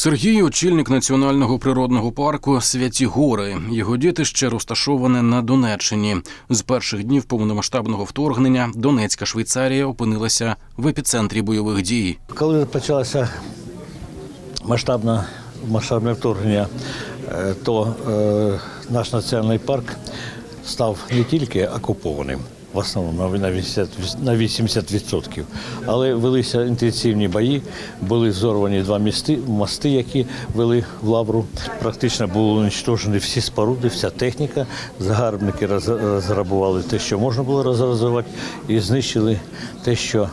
Сергій очільник національного природного парку Святі Гори. Його дітище розташоване на Донеччині. З перших днів повномасштабного вторгнення Донецька Швейцарія опинилася в епіцентрі бойових дій. Коли почалося масштабне, масштабне вторгнення, е, то е, наш національний парк став не тільки окупованим, в основному на 80%, на 80%, але велися інтенсивні бої, були взорвані два мости, мости, які вели в лавру. Практично були уничтожені всі споруди, вся техніка. Загарбники розграбували те, що можна було розграбувати, і знищили те, що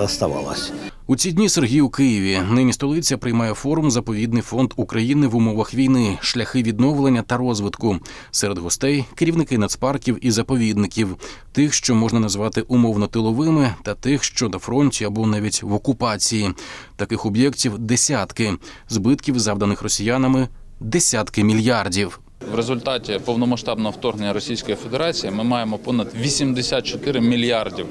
оставалось. У ці дні Сергій у Києві. Нині столиця приймає форум Заповідний фонд України в умовах війни, шляхи відновлення та розвитку. Серед гостей керівники нацпарків і заповідників, тих, що можна назвати умовно тиловими, та тих, що на фронті або навіть в окупації. Таких об'єктів десятки, збитків, завданих росіянами, десятки мільярдів. В результаті повномасштабного вторгнення Російської Федерації ми маємо понад 84 мільярдів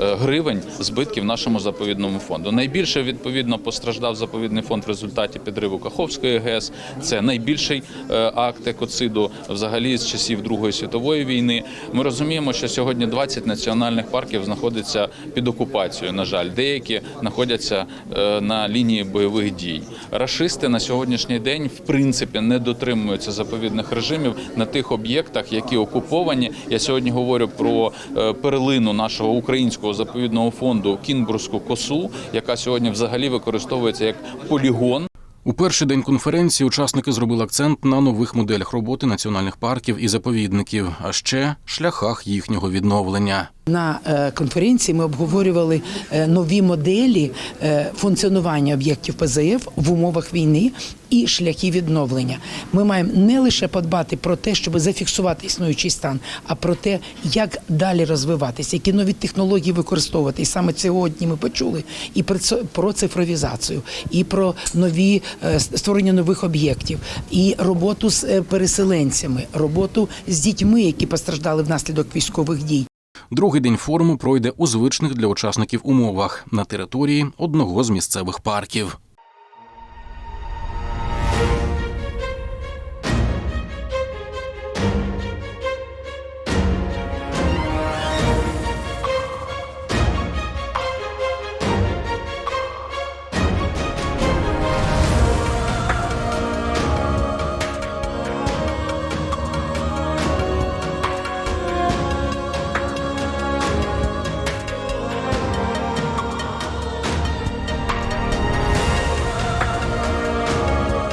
е, гривень збитків нашому заповідному фонду. Найбільше відповідно постраждав заповідний фонд в результаті підриву Каховської ГЕС. Це найбільший е, акт екоциду взагалі з часів Другої світової війни. Ми розуміємо, що сьогодні 20 національних парків знаходяться під окупацією. На жаль, деякі знаходяться е, на лінії бойових дій. Рашисти на сьогоднішній день в принципі не дотримуються заповідних режимів на тих об'єктах, які окуповані. Я сьогодні говорю про е, перлину нашого українського заповідного фонду Кінбурзьку косу, яка сьогодні взагалі використовується як полігон. У перший день конференції учасники зробили акцент на нових моделях роботи національних парків і заповідників, а ще шляхах їхнього відновлення. На е, конференції ми обговорювали е, нові моделі е, функціонування об'єктів ПЗФ в умовах війни і шляхи відновлення. Ми маємо не лише подбати про те, щоб зафіксувати існуючий стан, а про те, як далі розвиватися, які нові технології використовувати. І саме сьогодні ми почули і про цифровізацію, і про нові створення нових об'єктів, і роботу з переселенцями, роботу з дітьми, які постраждали внаслідок військових дій. Другий день форуму пройде у звичних для учасників умовах на території одного з місцевих парків.